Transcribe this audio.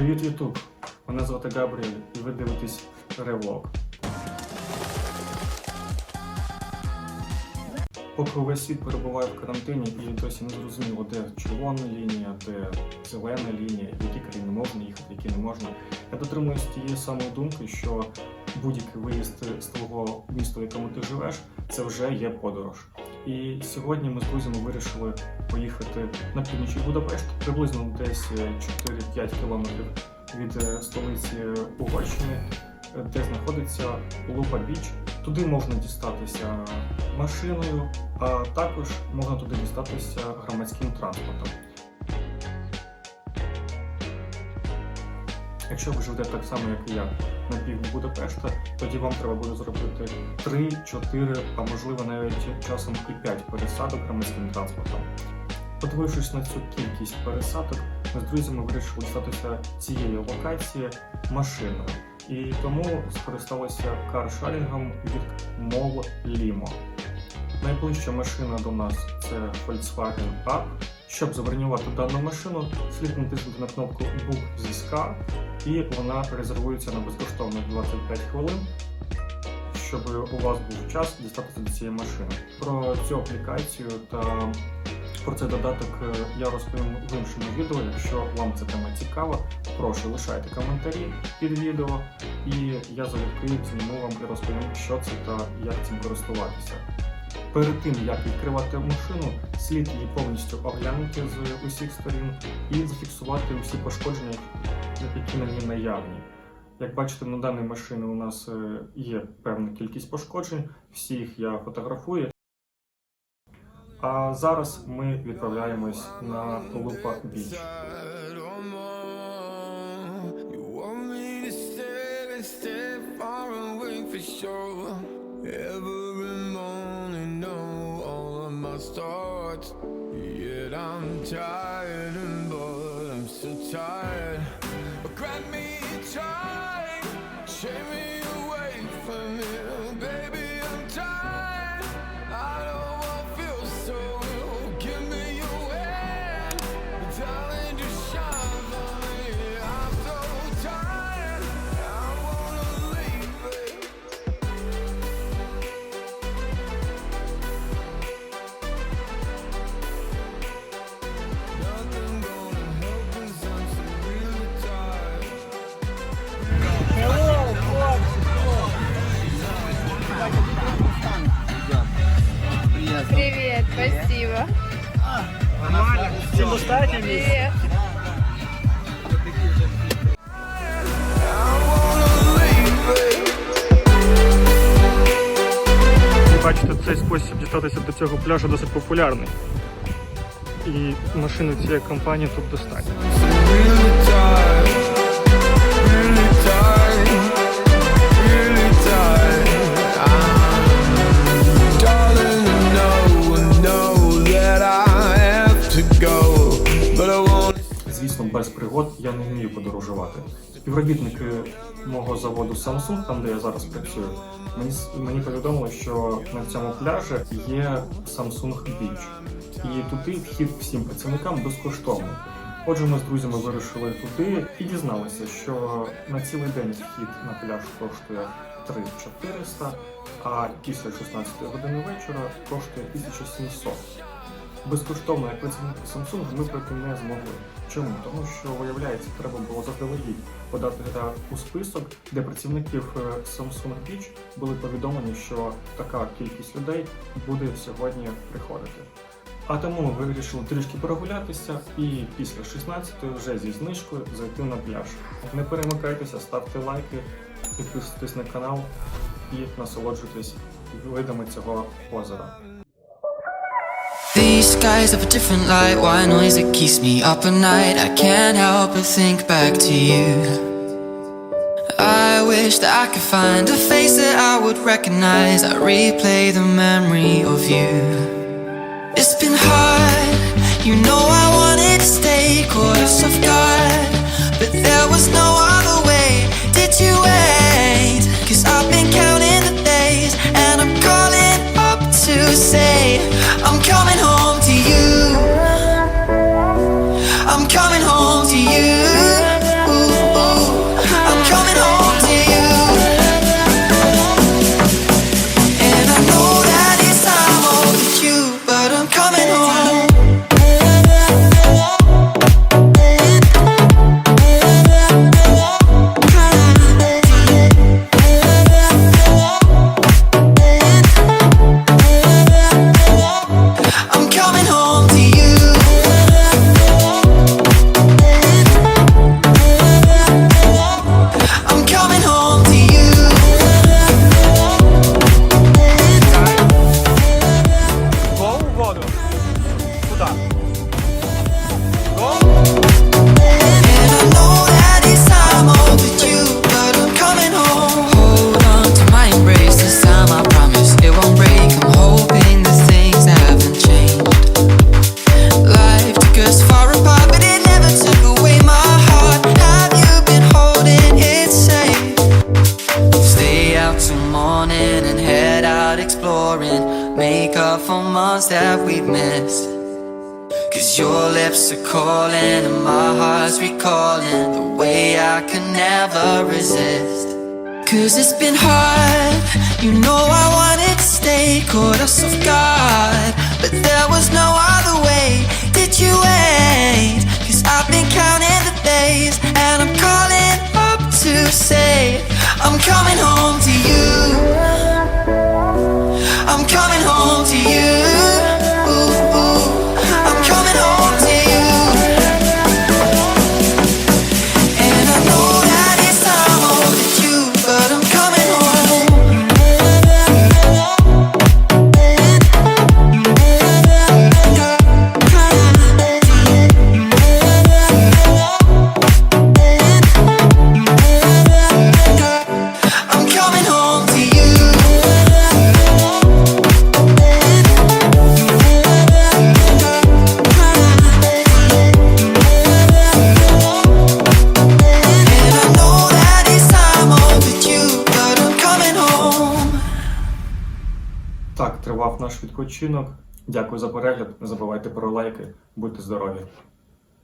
Привіт, Ютуб! Мене звати Габріель і ви дивитесь Ревлог. Поки увесь світ перебуває в карантині і досі не зрозуміло, де червона лінія, де зелена лінія, в які країни можна їхати, які не можна. Я дотримуюсь тієї самої думки, що будь-який виїзд з твого міста, в якому ти живеш, це вже є подорож. І сьогодні ми з друзями вирішили поїхати на північний Будапешт, приблизно десь 4-5 кілометрів від е, столиці Угорщини, е, де знаходиться Лупа Біч. Туди можна дістатися машиною, а також можна туди дістатися громадським транспортом. Якщо ви живете так само, як і я, на півдні Будапешта, тоді вам треба буде зробити 3, 4, а можливо навіть часом і 5 пересадок громадським транспортом. Подивившись на цю кількість пересадок, ми з друзями вирішили статися цієї локації машиною. І тому скористалися каршарінгом від MOL Limo. Найближча машина до нас це Volkswagen Up. Щоб забронювати дану машину, слід натиснути на кнопку Book car, і вона резервується на безкоштовних 25 хвилин, щоб у вас був час дістатися до цієї машини. Про цю аплікацію та про цей додаток е, я розповім в іншому відео. Якщо вам ця тема цікава, прошу лишайте коментарі під відео, і я залюбки зніму вам і розповім, що це та як цим користуватися. Перед тим як відкривати машину, слід її повністю оглянути з усіх сторін і зафіксувати усі пошкодження, які на ній наявні. Як бачите, на даній машині у нас е, є певна кількість пошкоджень, всі їх я фотографую. А зараз ми відправляємось на Лупа Біч. side Yet I'm tired, It. Як бачите, цей спосіб дістатися до цього пляжу досить популярний. І машини цієї компанії тут достатньо. Подорожувати. Співробітники мого заводу Samsung, там де я зараз працюю, мені, мені повідомили, що на цьому пляжі є Samsung Beach. І туди вхід всім працівникам безкоштовний. Отже, ми з друзями вирішили туди і дізналися, що на цілий день вхід на пляж коштує 3400, а після 16 години вечора коштує 1700. Безкоштовно, як працівники Samsung, ми пройти не змогли. Чому? Тому що, виявляється, треба було заздалегідь подати у список, де працівників е, Samsung Beach були повідомлені, що така кількість людей буде сьогодні приходити. А тому ми вирішили трішки прогулятися і після 16-ї вже зі знижкою зайти на пляж. Не перемикайтеся, ставте лайки, підписуйтесь на канал і насолоджуйтесь видами цього озера. These skies have a different light, white noise that keeps me up at night. I can't help but think back to you. I wish that I could find a face that I would recognize. I replay the memory of you. It's been hard, you know To morning and head out exploring. Make up for months that we've missed. Cause your lips are calling and my heart's recalling the way I could never resist. Cause it's been hard, you know I wanted to stay caught us off guard, but there was no other way. Did you wait? Cause I've been counting the days and I'm calling up to say. I'm coming home to you. I'm coming home to you. Наш відпочинок. Дякую за перегляд. Не забувайте про лайки. Будьте здорові!